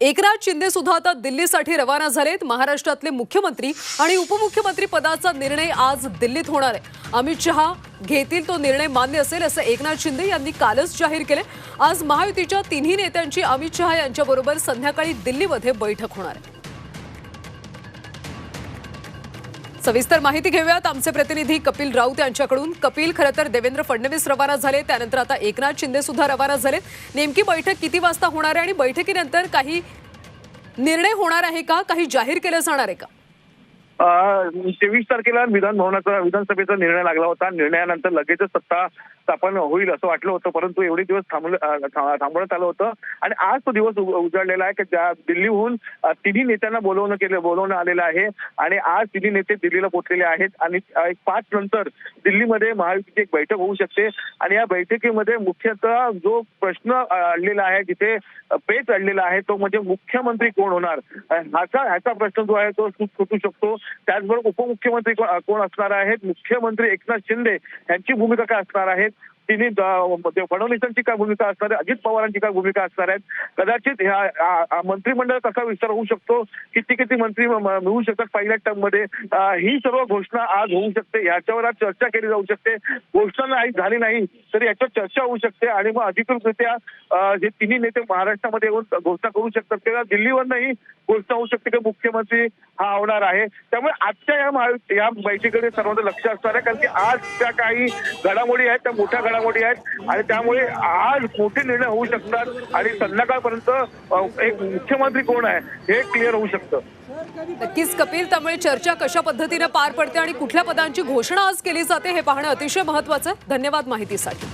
एकनाथ शिंदे सुद्धा आता दिल्लीसाठी रवाना झालेत. महाराष्ट्रातले मुख्यमंत्री आणि उपमुख्यमंत्री पदाचा निर्णय आज दिल्लीत होणार आहे. अमित शहा घेतील तो निर्णय मान्य असेल असं एकनाथ शिंदे यांनी कालच जाहीर केले आज महायुतीच्या तिन्ही नेत्यांची अमित शहा यांच्याबरोबर संध्याकाळी दिल्लीमध्ये बैठक होणार आहे. सविस्तर माहिती घेऊयात. आमचे प्रतिनिधी कपिल राऊत यांच्याकडून. कपिल खरं तर देवेंद्र फडणवीस रवाना झाले. त्यानंतर आता एकनाथ शिंदे सुद्धा रवाना झालेत. नेमकी बैठक किती वाजता होणार आहे आणि बैठकीनंतर काही निर्णय होणार आहे का? काही जाहीर केलं जाणार आहे का? तेवीस तारखेला विधान भवनाचा विधानसभेचा निर्णय लागला होता. निर्णयानंतर लगेचच सत्ता स्थापन होईल असं वाटलं होतं परंतु एवढे दिवस थांबलं थांबवण्यात आलं होतं. आणि आज तो दिवस उजळलेला उजाडलेला आहे की ज्या दिल्लीहून तिन्ही नेत्यांना बोलवणं केलं बोलवणं आलेलं आहे. आणि आज तिन्ही नेते दिल्लीला पोहोचलेले आहेत. आणि एक पाच नंतर दिल्लीमध्ये महायुतीची एक बैठक होऊ शकते. आणि या बैठकीमध्ये मुख्यतः जो प्रश्न अडलेला आहे जिथे पेच अडलेला आहे तो म्हणजे मुख्यमंत्री कोण होणार? ह्याचा ह्याचा प्रश्न जो आहे तो सुटू शकतो. त्याचबरोबर उपमुख्यमंत्री कोण असणार आहेत? मुख्यमंत्री एकनाथ शिंदे यांची भूमिका काय असणार आहेत? तिन्ही म्हणजे फडणवीसांची काय भूमिका असणार आहे? अजित पवारांची काय भूमिका असणार आहेत? कदाचित ह्या मंत्रिमंडळ कसा विस्तार होऊ शकतो? किती किती मंत्री मिळू शकतात पहिल्या टर्ममध्ये? ही सर्व घोषणा आज होऊ शकते. याच्यावर आज चर्चा केली जाऊ शकते. घोषणा नाही झाली नाही तरी याच्यावर चर्चा होऊ शकते. आणि मग अधिकृतरित्या जे तिन्ही नेते महाराष्ट्रामध्ये येऊन घोषणा करू शकतात. किंवा दिल्लीवरनंही घोषणा होऊ शकते की मुख्यमंत्री हा होणार आहे. त्यामुळे आजच्या या या बैठकीकडे सर्वांचं लक्ष असणार आहे. कारण की आज त्या काही घडामोडी आहेत. त्या मोठ्या घडामोडी आहेत आणि त्यामुळे आज मोठे निर्णय होऊ शकतात आणि संध्याकाळपर्यंत एक मुख्यमंत्री कोण आहे हे क्लिअर होऊ शकतं. नक्कीच कपिल त्यामुळे चर्चा कशा पद्धतीने पार पडते आणि कुठल्या पदांची घोषणा आज केली जाते हे पाहणं अतिशय महत्वाचं आहे धन्यवाद माहितीसाठी.